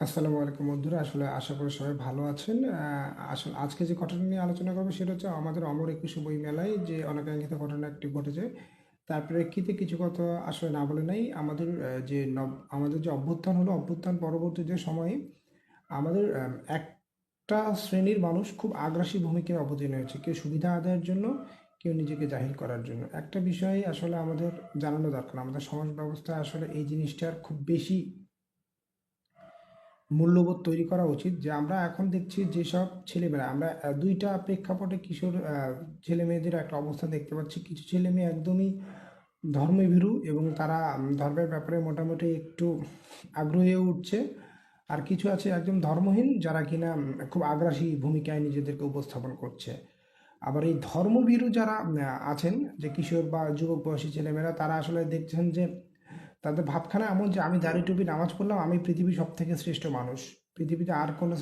আসসালামু আলাইকুম বন্ধুরা, আসলে আশা করি সবাই ভালো আছেন। আসলে আজকে যে ঘটনা নিয়ে আলোচনা করব সেটা হচ্ছে আমাদের অমর একুশে বই মেলায় যে অনাকাঙ্ক্ষিত ঘটনা একটি ঘটেছে। তার প্রেক্ষিতে কিছু কথা আসলে না বলে নাই, আমাদের যে নব, আমাদের যে অভ্যুত্থান হলো, অভ্যুত্থান পরবর্তী যে সময়ে আমাদের একটা শ্রেণির মানুষ খুব আগ্রাসী ভূমিকায় অবতীর্ণ হয়েছে, কেউ সুবিধা আদায়ের জন্য, কেউ নিজেকে জাহির করার জন্য। একটা বিষয় আসলে আমাদের জানানো দরকার, আমাদের সমাজ ব্যবস্থায় আসলে এই জিনিসটার খুব বেশি মূল্যবোধ তৈরি করা উচিত যে আমরা এখন দেখছি যেসব ছেলেমেয়েরা, আমরা দুইটা প্রেক্ষাপটে কিশোর ছেলে মেয়েদের একটা অবস্থা দেখতে পাচ্ছি। কিছু ছেলে মেয়ে একদমই ধর্মভীরু এবং তারা ধর্মের ব্যাপারে মোটামুটি একটু আগ্রহী উঠছে। আর কিছু আছে একদম ধর্মহীন যারা কিনা খুব আগ্রাসী ভূমিকায় নিজেদেরকে উপস্থাপন করছে। আবার এই ধর্মভীরু যারা আছেন, যে কিশোর বা যুবক বয়সী ছেলেমেয়েরা, তারা আসলে দেখছেন যে তাদের ভাবখানা এমন যে আমি দাড়ি টুপি নামাজ পড়লাম, আমি পৃথিবীর সব থেকে শ্রেষ্ঠ মানুষ। পৃথিবীতে আর কোনো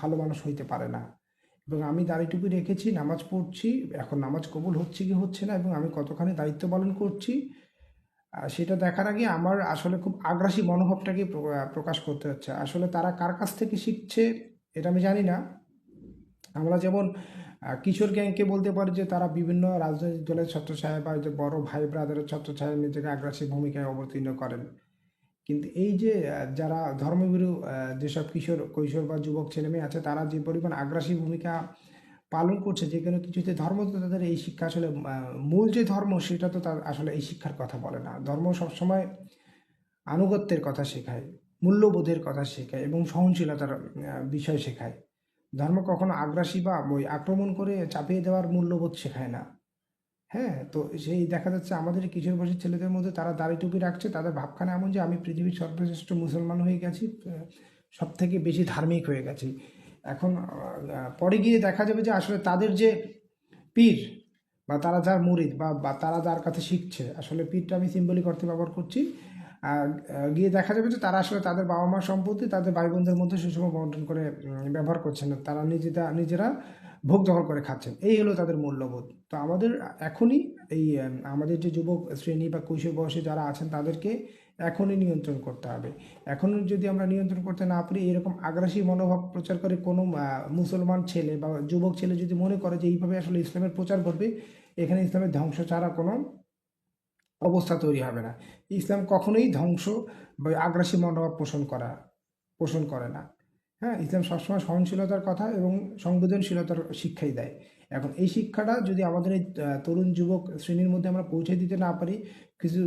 ভালো মানুষ হইতে পারে না। এবং আমি দাড়ি টুপি রেখেছি, নামাজ পড়ছি, এখন নামাজ কবুল হচ্ছে কি হচ্ছে না, এবং আমি কতখানি দায়িত্ব পালন করছি সেটা দেখার আগে আমার আসলে খুব আগ্রাসী মনোভাবটাকে প্রকাশ করতে হচ্ছে। আসলে তারা কার কাছ থেকে শিখছে, এটা আমি জানি না। আমরা যেমন কিশোর গ্যাংকে বলতে পারি যে তারা বিভিন্ন রাজনৈতিক দলের ছত্রছায়া বা যে বড় ভাই ব্রাদারের ছত্রছায়া নিজেকে আগ্রাসী ভূমিকায় অবতীর্ণ করেন। কিন্তু এই যে যারা ধর্মভীরু আহ, যেসব কিশোর কৈশোর বা যুবক ছেলেমেয়ে আছে তারা যে পরিমাণ আগ্রাসী ভূমিকা পালন করছে যে কোনো কিছুতে ধর্ম তো তাদের এই শিক্ষা আসলে মূল যে ধর্ম সেটা তো তার আসলে এই শিক্ষার কথা বলে না। ধর্ম সবসময় আনুগত্যের কথা শেখায় মূল্যবোধের কথা শেখায় এবং সহনশীলতার বিষয় শেখায়। ধর্ম কখনো আগ্রাসী বা আক্রমণ করে চাপিয়ে দেওয়ার মূল্যবোধ শেখায় না। হ্যাঁ? তো সেই দেখা যাচ্ছে আমাদের কিশোর বয়সী ছেলেদের মধ্যে তারা দাড়ি টুপি রাখছে, তাদের ভাবখানা এমন যে আমি পৃথিবীর সর্বশ্রেষ্ঠ মুসলমান হয়ে গেছি সব থেকে বেশি ধার্মিক হয়ে গেছি। এখন পরে গিয়ে দেখা যাবে যে আসলে তাদের যে পীর বা তারা যার মুরিদ বা তারা যার কাছে শিখছে, আসলে পীরটা আমি সিম্বলিক অর্থে ব্যবহার করছি গিয়ে দেখা যাবে যে তারা আসলে তাদের বাবা মার সম্পত্তি তাদের ভাই বোনদের মধ্যে সুষম বন্টন করে ব্যবহার করছেন না। তারা নিজেরা নিজেরা ভোগ দখল করে খাচ্ছেন। এই হলো তাদের মূল্যবোধ। তো আমাদের এখনই এই আমাদের যে যুবক শ্রেণি বা কৈশোর বয়সে যারা আছেন তাদেরকে এখনই নিয়ন্ত্রণ করতে হবে। এখন যদি আমরা নিয়ন্ত্রণ করতে না পারি, এরকম আগ্রাসী মনোভাব প্রচার করে কোনো মুসলমান ছেলে বা যুবক ছেলে যদি মনে করে যে এইভাবে আসলে ইসলামের প্রচার করবে এখানে ইসলামের ধ্বংস ছাড়া কোনো অবস্থা তৈরি হবে না। ইসলাম কখনোই ধ্বংস বা আগ্রাসী মনোভাব পোষণ করা, পোষণ করে না। হ্যাঁ ইসলাম সবসময় সহনশীলতার কথা এবং সংবেদনশীলতার শিক্ষাই দেয়। এখন এই শিক্ষাটা যদি আমাদের এই তরুণ যুবক শ্রেণির মধ্যে আমরা পৌঁছে দিতে না পারি, কিছু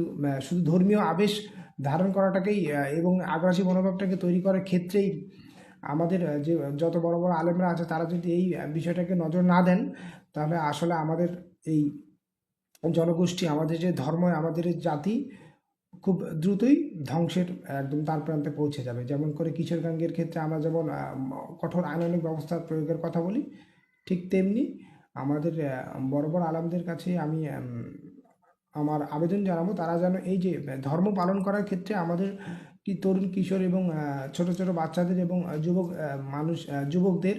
শুধু ধর্মীয় আবেশ ধারণ করাটাকেই এবং আগ্রাসী মনোভাবটাকে তৈরি করার ক্ষেত্রেই আমাদের যে যত বড় বড় আলেমরা আছে তারা যদি এই বিষয়টাকে নজর না দেন, তাহলে আসলে আমাদের এই জনগোষ্ঠী, আমাদের যে ধর্ম, আমাদের জাতি খুব দ্রুতই ধ্বংসের, একদম তার প্রান্তে পৌঁছে যাবে। যেমন করে কিশোর গাঙ্গের ক্ষেত্রে আমরা যেমন কঠোর আইনানুগ ব্যবস্থার প্রয়োগের কথা বলি, ঠিক তেমনি আমাদের বড় বড় আলামদের কাছে আমি আমার আবেদন জানাব, তারা যেন এই যে ধর্ম পালন করার ক্ষেত্রে আমাদের কি তরুণ, কিশোর এবং ছোট ছোট বাচ্চাদের এবং যুবক মানুষ যুবকদের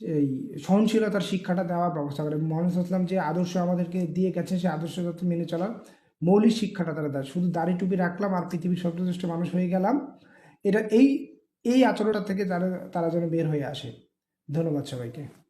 এই সহনশীলতার শিক্ষাটা দেওয়ার ব্যবস্থা করে। মোহাম্মদ ইসলাম যে আদর্শ আমাদেরকে দিয়ে গেছে সেই আদর্শ যাতে মেনে চলার মৌলিক শিক্ষাটা তারা দেয়। শুধু দাড়ি টুপি রাখলাম আর পৃথিবীর সর্বশ্রেষ্ঠ মানুষ হয়ে গেলাম। এটা এই এই আচরণটা থেকে তারা তারা যেন বের হয়ে আসে। ধন্যবাদ সবাইকে।